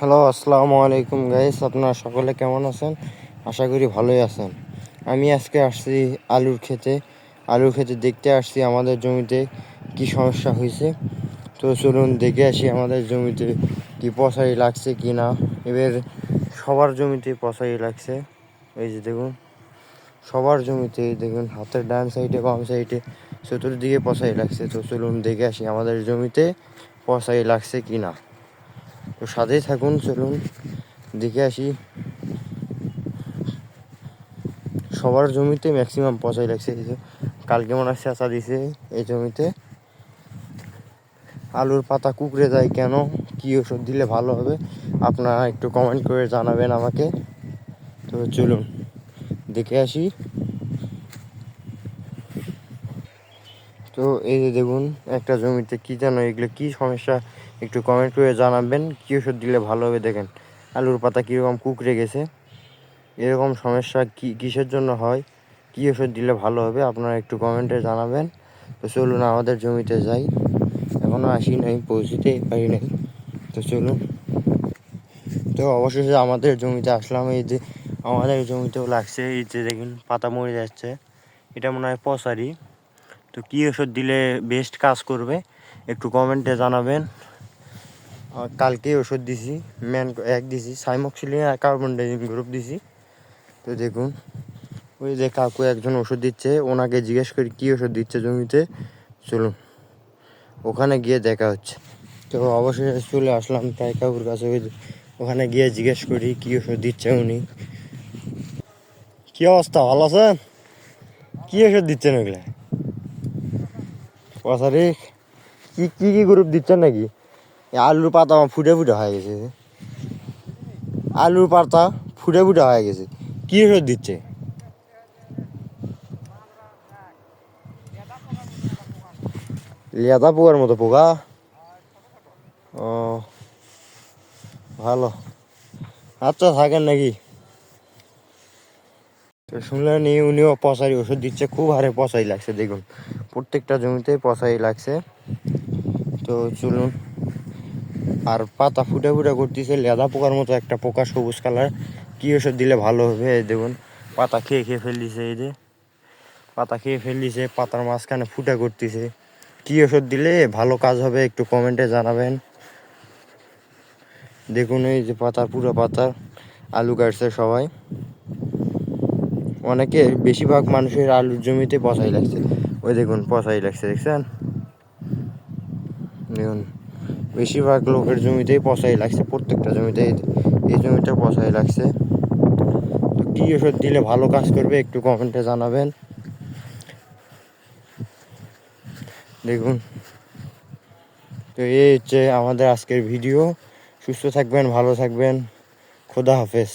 Hello, আসসালামু আলাইকুম guys আপনারা সকলে কেমন আছেন? আশা করি ভালোই আছেন। আমি আজকে আসছি আলুর ক্ষেতে। আলুর ক্ষেতে দেখতে আসছি আমাদের জমিতে কি সমস্যা হয়েছে। তো চলুন দেখে আসি আমাদের জমিতে কি পশাই লাগছে কি না এবার সবার জমিতে পশাই লাগছে। এই যে দেখুন, সবার জমিতে দেখুন, হাতের ডান সাইডে বাম সাইডে চতুর্দিকে পশাই লাগছে। তো চলুন দেখে আসি আমাদের জমিতে পশাই লাগছে কি না তো সাথেই থাকুন, চলুন, দেখে আসি। সবার জমিতে ম্যাক্সিমাম পচাই লাগছে, এই যে কালকে মনে হয় চেঁচা দিছে এই জমিতে। আলুর পাতা কুকড়ে যায় কেন? কী ওষুধ দিলে ভালো হবে? আপনারা একটু কমেন্ট করে জানাবেন আমাকে। তো চলুন, দেখে আসি। তো এই যে দেখুন, একটা জমিতে কী যেন এগুলো কী সমস্যা, একটু কমেন্ট করে জানাবেন, কী ওষুধ দিলে ভালো হবে দেখেন। আলুর পাতা কীরকম কুকড়ে গেছে, এরকম সমস্যা কী, কিসের জন্য হয়, কী ওষুধ দিলে ভালো হবে আপনারা একটু কমেন্টে জানাবেন। তো চলুন আমাদের জমিতে যাই এখনও আসি নাই, পৌঁছিতে পারি নাই। তো চলুন। তো অবশেষে আমাদের জমিতে আসলাম, এই যে আমাদের জমিতেও লাগছে, এই যে দেখুন, পাতা মরে যাচ্ছে, এটা মনে হয় পশারি তো কী ওষুধ দিলে বেস্ট কাজ করবে? একটু কমেন্টে জানাবেন। কালকে ওষুধ দিছি ম্যান এক দিছি সাইমক্সিলিন আর কার্বন ডাইজিন গ্রুপ দিছি। তো দেখুন, ওই যে কাকু একজন ওষুধ দিচ্ছে, ওনাকে জিজ্ঞেস করি, কী ওষুধ দিচ্ছে জমিতে? চলুন, ওখানে গিয়ে দেখা হচ্ছে। তো অবশেষে চলে আসলাম তাই কাকুর কাছে, ওই ওখানে গিয়ে জিজ্ঞেস করি, কী ওষুধ দিচ্ছে উনি? কী অবস্থা, ভালো আছেন? কী ওষুধ দিচ্ছেন ওগুলা পশারি কি কি কি গ্রুপ দিচ্ছেন নাকি? আলুর পাতা আমার ফুটে ফুটে হয়ে গেছে আলুর পাতা ফুটে ফুটে হয়ে গেছে। কি ওষুধ দিচ্ছে? লেদা পোকার মতো পোকা? ও, ভালো। আচ্ছা থাকেন নাকি? তো শুনলেন উনিও পশারি ওষুধ দিচ্ছে, খুব হারে পশাই লাগছে, দেখুন। প্রত্যেকটা জমিতে পশাই লাগছে। তো চলুন, আর পাতা ফুটে ফুটে করতেছে, লেদা পোকার মতো একটা পোকা, সবুজ কালার। কী ওষুধ দিলে ভালো হবে দেখুন। পাতা খেয়ে খেয়ে ফেলদিছে এই যে। পাতা খেয়ে ফেলদিছে পাতার মাঝখানে ফুটে করতেছে। কী ওষুধ দিলে ভালো কাজ হবে, একটু কমেন্টে জানাবেন। দেখুন এই যে পাতার পুরো পাতা, আলু কাটছে সবাই। অনেকে বেশিরভাগ মানুষের আলুর জমিতে পচাই লাগছে। ওই দেখুন, পচাই লাগছে, দেখছেন? দেখুন, বেশিরভাগ লোকের জমিতেই পচাই লাগছে, প্রত্যেকটা জমিতে এই জমিতে পচাই লাগছে। তো কী ওষুধ দিলে ভালো কাজ করবে একটু কমেন্টে জানাবেন। দেখুন। তো এই হচ্ছে আমাদের আজকের ভিডিও। সুস্থ থাকবেন, ভালো থাকবেন। খোদা হাফেজ।